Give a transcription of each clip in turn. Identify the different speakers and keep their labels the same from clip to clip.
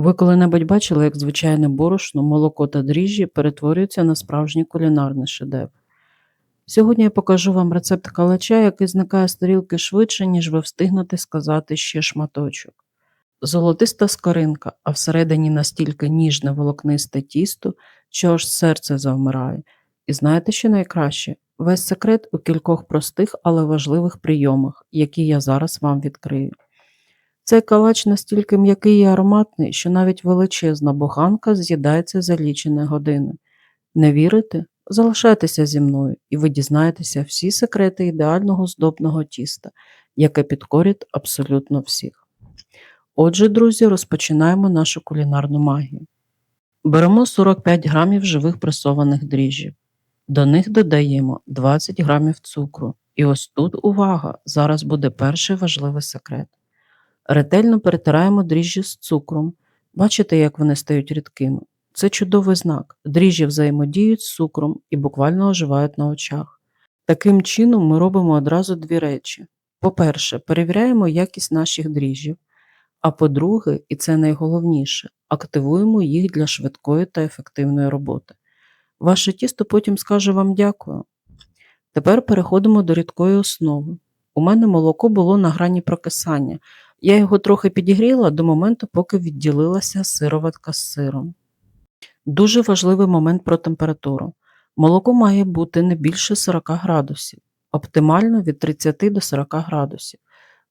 Speaker 1: Ви коли-небудь бачили, як звичайне борошно, молоко та дріжджі перетворюються на справжній кулінарний шедевр? Сьогодні я покажу вам рецепт калача, який зникає з тарілки швидше, ніж ви встигнете сказати ще шматочок. Золотиста скоринка, а всередині настільки ніжне волокнисте тісто, що аж серце завмирає. І знаєте, що найкраще? Весь секрет у кількох простих, але важливих прийомах, які я зараз вам відкрию. Цей калач настільки м'який і ароматний, що навіть величезна буханка з'їдається за лічені години. Не вірите? Залишайтеся зі мною, і ви дізнаєтеся всі секрети ідеального здобного тіста, яке підкорить абсолютно всіх. Отже, друзі, розпочинаємо нашу кулінарну магію. Беремо 45 грамів живих пресованих дріжджів. До них додаємо 20 грамів цукру. І ось тут увага! Зараз буде перший важливий секрет. Ретельно перетираємо дріжджі з цукром. Бачите, як вони стають рідкими. Це чудовий знак. Дріжджі взаємодіють з цукром і буквально оживають на очах. Таким чином, ми робимо одразу дві речі. По-перше, перевіряємо якість наших дріжджів, а по-друге, і це найголовніше, активуємо їх для швидкої та ефективної роботи. Ваше тісто потім скаже вам дякую. Тепер переходимо до рідкої основи. У мене молоко було на грані прокисання. Я його трохи підігріла до моменту, поки відділилася сироватка з сиром. Дуже важливий момент про температуру. Молоко має бути не більше 40 градусів, оптимально від 30 до 40 градусів.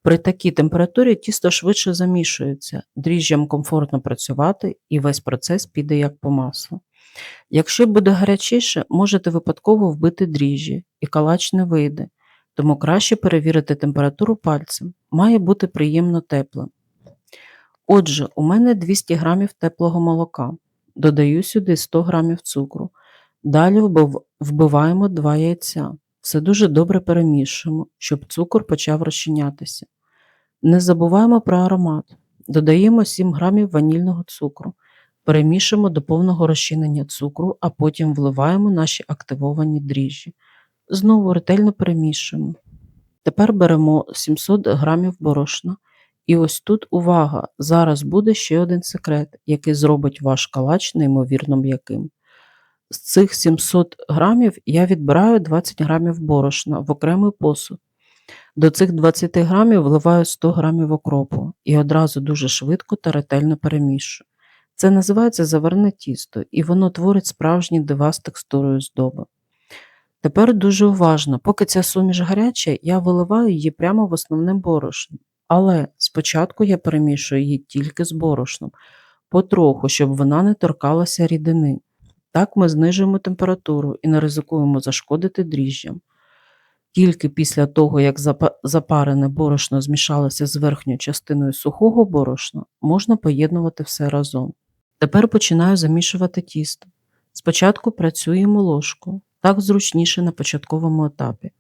Speaker 1: При такій температурі тісто швидше замішується, дріжджам комфортно працювати і весь процес піде як по маслу. Якщо буде гарячіше, можете випадково вбити дріжджі, і калач не вийде, тому краще перевірити температуру пальцем, має бути приємно теплим. Отже, у мене 200 грамів теплого молока, додаю сюди 100 грамів цукру. Далі вбиваємо 2 яйця. Все дуже добре перемішуємо, щоб цукор почав розчинятися. Не забуваємо про аромат. Додаємо 7 грамів ванільного цукру. Перемішуємо до повного розчинення цукру, а потім вливаємо наші активовані дріжджі. Знову ретельно перемішуємо. Тепер беремо 700 грамів борошна. І ось тут увага! Зараз буде ще один секрет, який зробить ваш калач неймовірно м'яким. З цих 700 грамів я відбираю 20 грамів борошна в окремий посуд. До цих 20 грамів вливаю 100 грамів окропу і одразу дуже швидко та ретельно перемішую. Це називається заверне тісто, і воно творить справжні дива з текстурою здоби. Тепер дуже уважно, поки ця суміш гаряча, я виливаю її прямо в основне борошно. Але спочатку я перемішую її тільки з борошном, потроху, щоб вона не торкалася рідини. Так ми знижуємо температуру і не ризикуємо зашкодити дріжджам. Тільки після того, як запарене борошно змішалося з верхньою частиною сухого борошна, можна поєднувати все разом. Тепер починаю замішувати тісто. Спочатку працюємо ложкою, так зручніше на початковому етапі.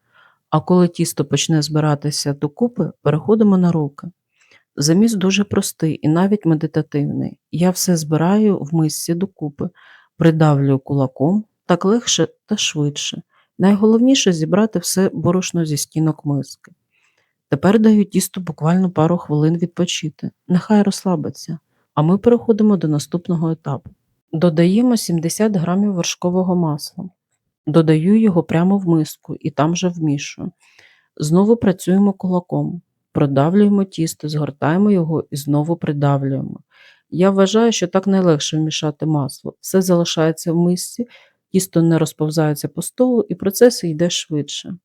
Speaker 1: А коли тісто почне збиратися докупи, переходимо на руки. Заміс дуже простий і навіть медитативний. Я все збираю в мисці докупи, придавлюю кулаком, так легше та швидше. Найголовніше зібрати все борошно зі стінок миски. Тепер даю тісту буквально пару хвилин відпочити, нехай розслабиться, а ми переходимо до наступного етапу. Додаємо 70 грамів вершкового масла. Додаю його прямо в миску і там же вмішую. Знову працюємо кулаком, продавлюємо тісто, згортаємо його і знову придавлюємо. Я вважаю, що так найлегше вмішати масло. Все залишається в мисці, тісто не розповзається по столу і процес йде швидше.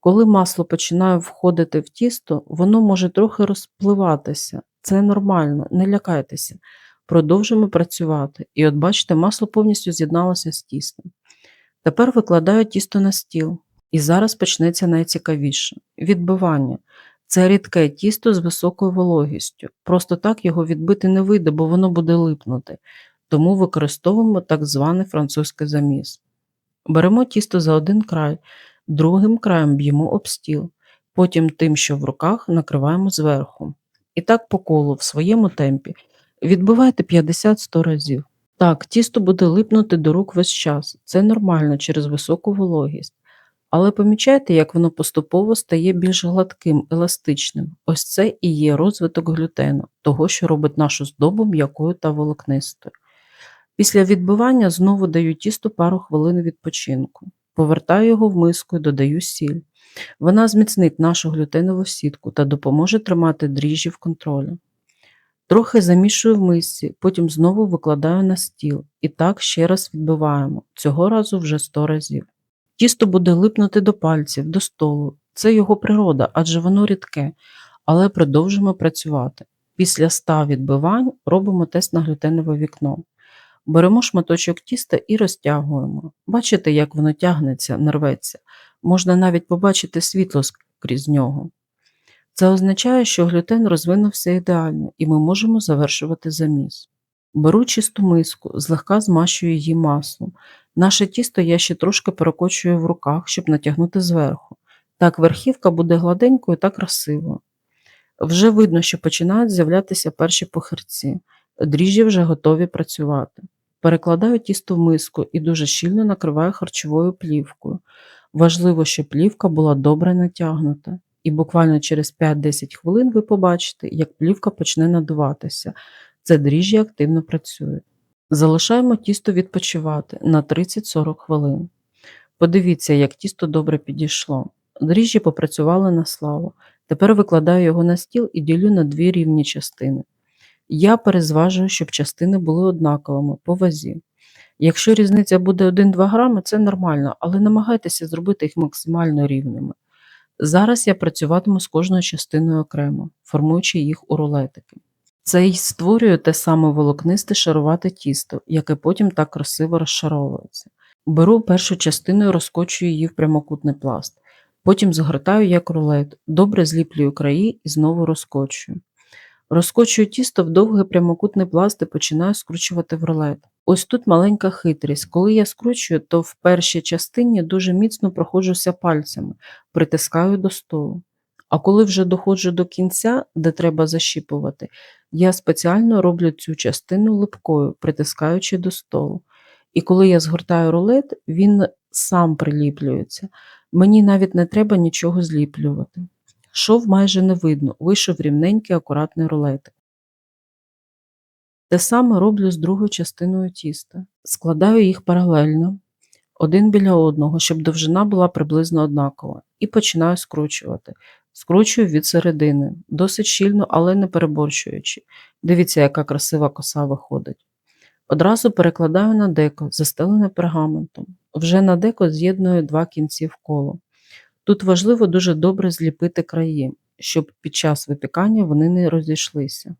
Speaker 1: Коли масло починає входити в тісто, воно може трохи розпливатися. Це нормально, не лякайтеся. Продовжуємо працювати. І от бачите, масло повністю з'єдналося з тістом. Тепер викладаю тісто на стіл. І зараз почнеться найцікавіше відбивання. Це рідке тісто з високою вологістю. Просто так його відбити не вийде, бо воно буде липнути. Тому використовуємо так званий французький заміс. Беремо тісто за один край, другим краєм б'ємо об стіл, потім тим, що в руках, накриваємо зверху. І так по колу в своєму темпі. Відбивайте 50-100 разів. Так, тісто буде липнути до рук весь час. Це нормально через високу вологість. Але помічайте, як воно поступово стає більш гладким, еластичним. Ось це і є розвиток глютену, того, що робить нашу здобу м'якою та волокнистою. Після відбивання знову даю тісто пару хвилин відпочинку. Повертаю його в миску і додаю сіль. Вона зміцнить нашу глютенову сітку та допоможе тримати дріжджі в контролі. Трохи замішую в мисці, потім знову викладаю на стіл і так ще раз відбиваємо, цього разу вже 100 разів. Тісто буде липнути до пальців, до столу. Це його природа, адже воно рідке, але продовжимо працювати. Після 100 відбивань робимо тест на глютенове вікно. Беремо шматочок тіста і розтягуємо. Бачите, як воно тягнеться, нарветься. Можна навіть побачити світло крізь нього. Це означає, що глютен розвинувся ідеально, і ми можемо завершувати заміс. Беру чисту миску, злегка змащую її маслом. Наше тісто я ще трошки перекочую в руках, щоб натягнути зверху. Так верхівка буде гладенькою та красивою. Вже видно, що починають з'являтися перші похирці. Дріжджі вже готові працювати. Перекладаю тісто в миску і дуже щільно накриваю харчовою плівкою. Важливо, щоб плівка була добре натягнута, і буквально через 5-10 хвилин ви побачите, як плівка почне надуватися. Це дріжджі активно працюють. Залишаємо тісто відпочивати на 30-40 хвилин. Подивіться, як тісто добре підійшло. Дріжджі попрацювали на славу. Тепер викладаю його на стіл і ділю на дві рівні частини. Я перезважую, щоб частини були однаковими по вазі. Якщо різниця буде 1-2 грами, це нормально, але намагайтеся зробити їх максимально рівними. Зараз я працюватиму з кожною частиною окремо, формуючи їх у рулетики. Це й створює те саме волокнисте шарувате тісто, яке потім так красиво розшаровується. Беру першу частину і розкочую її в прямокутний пласт. Потім згортаю як рулет, добре зліплюю краї і знову розкочую. Розкочую тісто в довгий прямокутний пласт і починаю скручувати в рулет. Ось тут маленька хитрість. Коли я скручую, то в першій частині дуже міцно проходжуся пальцями, притискаю до столу. А коли вже доходжу до кінця, де треба защіпувати, я спеціально роблю цю частину липкою, притискаючи до столу. І коли я згортаю рулет, він сам приліплюється. Мені навіть не треба нічого зліплювати. Шов майже не видно, вийшов рівненький акуратний рулетик. Те саме роблю з другою частиною тіста. Складаю їх паралельно, один біля одного, щоб довжина була приблизно однакова, і починаю скручувати. Скручую від середини, досить щільно, але не переборщуючи. Дивіться, яка красива коса виходить. Одразу перекладаю на деко, застелене пергаментом. Вже на деко з'єдную два кінці в коло. Тут важливо дуже добре зліпити краї, щоб під час випікання вони не розійшлися.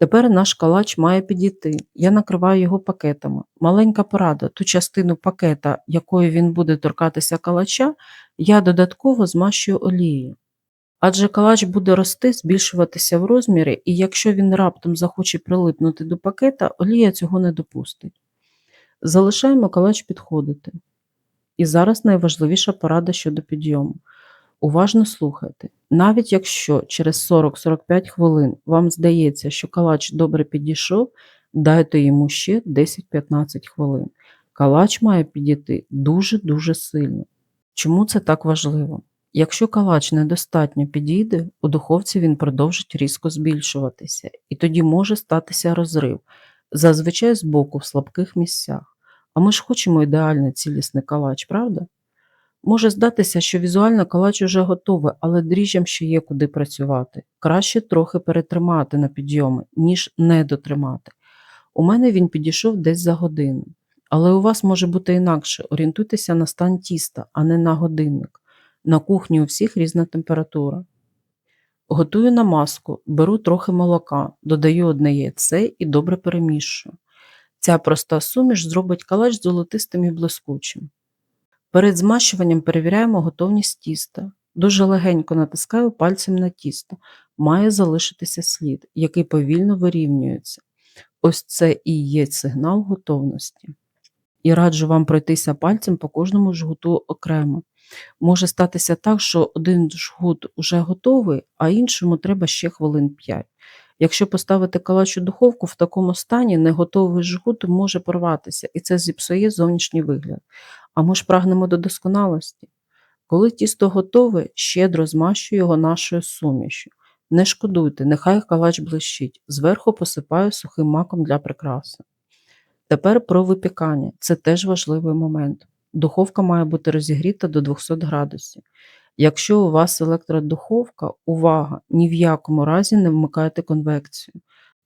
Speaker 1: Тепер наш калач має підійти. Я накриваю його пакетами. Маленька порада, ту частину пакета, якою він буде торкатися калача, я додатково змащую олією. Адже калач буде рости, збільшуватися в розмірі, і якщо він раптом захоче прилипнути до пакета, олія цього не допустить. Залишаємо калач підходити. І зараз найважливіша порада щодо підйому. Уважно слухайте. Навіть якщо через 40-45 хвилин вам здається, що калач добре підійшов, дайте йому ще 10-15 хвилин. Калач має підійти дуже-дуже сильно. Чому це так важливо? Якщо калач недостатньо підійде, у духовці він продовжить різко збільшуватися, і тоді може статися розрив, зазвичай з боку в слабких місцях. А ми ж хочемо ідеальний цілісний калач, правда? Може здатися, що візуально калач уже готовий, але дріжджам ще є куди працювати. Краще трохи перетримати на підйоми, ніж не дотримати. У мене він підійшов десь за годину. Але у вас може бути інакше. Орієнтуйтеся на стан тіста, а не на годинник. На кухні у всіх різна температура. Готую намазку, беру трохи молока, додаю одне яйце і добре перемішую. Ця проста суміш зробить калач золотистим і блискучим. Перед змащуванням перевіряємо готовність тіста. Дуже легенько натискаю пальцем на тісто. Має залишитися слід, який повільно вирівнюється. Ось це і є сигнал готовності. І раджу вам пройтися пальцем по кожному жгуту окремо. Може статися так, що один жгут вже готовий, а іншому треба ще хвилин 5. Якщо поставити калач у духовку в такому стані, неготовий жгут може порватися, і це зіпсує зовнішній вигляд. А ми ж прагнемо до досконалості. Коли тісто готове, щедро змащую його нашою сумішю. Не шкодуйте, нехай калач блищить. Зверху посипаю сухим маком для прикраси. Тепер про випікання. Це теж важливий момент. Духовка має бути розігріта до 200 градусів. Якщо у вас електродуховка, увага, ні в якому разі не вмикайте конвекцію.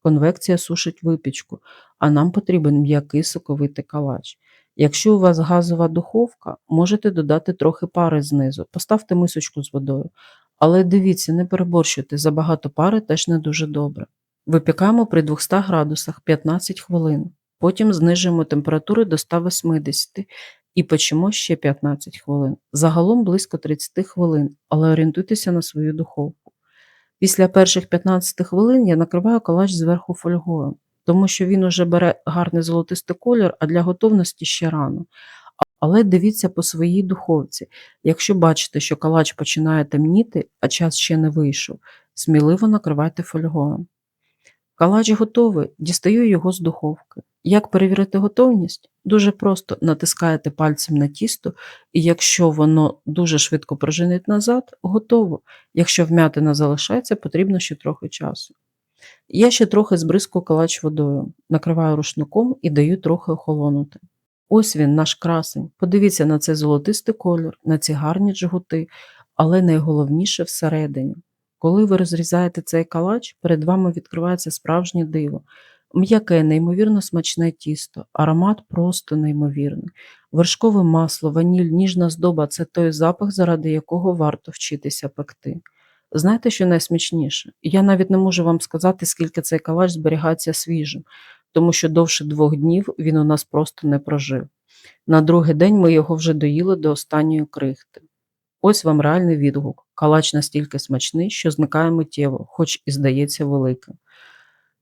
Speaker 1: Конвекція сушить випічку, а нам потрібен м'який соковитий калач. Якщо у вас газова духовка, можете додати трохи пари знизу, поставте мисочку з водою. Але дивіться, не переборщуйте, забагато пари теж не дуже добре. Випікаємо при 200 градусах 15 хвилин. Потім знижуємо температуру до 180 і печемо ще 15 хвилин. Загалом близько 30 хвилин, але орієнтуйтеся на свою духовку. Після перших 15 хвилин я накриваю калач зверху фольгою, тому що він уже бере гарний золотистий колір, а для готовності ще рано. Але дивіться по своїй духовці. Якщо бачите, що калач починає темніти, а час ще не вийшов, сміливо накривайте фольгою. Калач готовий, дістаю його з духовки. Як перевірити готовність? Дуже просто натискаєте пальцем на тісто, і якщо воно дуже швидко пружинить назад, готово. Якщо вмятина залишається, потрібно ще трохи часу. Я ще трохи збризкую калач водою, накриваю рушником і даю трохи охолонути. Ось він, наш красень. Подивіться на цей золотистий колір, на ці гарні джгути, але найголовніше всередині. Коли ви розрізаєте цей калач, перед вами відкривається справжнє диво. М'яке, неймовірно смачне тісто, аромат просто неймовірний. Вершкове масло, ваніль, ніжна здоба це той запах, заради якого варто вчитися пекти. Знаєте, що найсмачніше? Я навіть не можу вам сказати, скільки цей калач зберігається свіжим, тому що довше двох днів він у нас просто не прожив. На другий день ми його вже доїли до останньої крихти. Ось вам реальний відгук. Калач настільки смачний, що зникає миттєво, хоч і здається великим.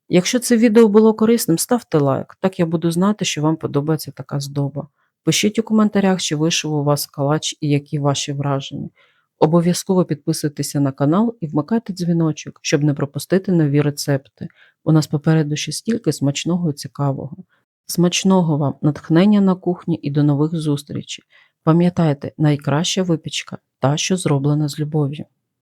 Speaker 1: Якщо це відео було корисним, ставте лайк, так я буду знати, що вам подобається така здоба. Пишіть у коментарях, чи вийшов у вас калач і які ваші враження. Обов'язково підписуйтеся на канал і вмикайте дзвіночок, щоб не пропустити нові рецепти. У нас попереду ще стільки смачного і цікавого. Смачного вам, натхнення на кухні і до нових зустрічей. Пам'ятайте, найкраща випічка та, що зроблена з любов'ю.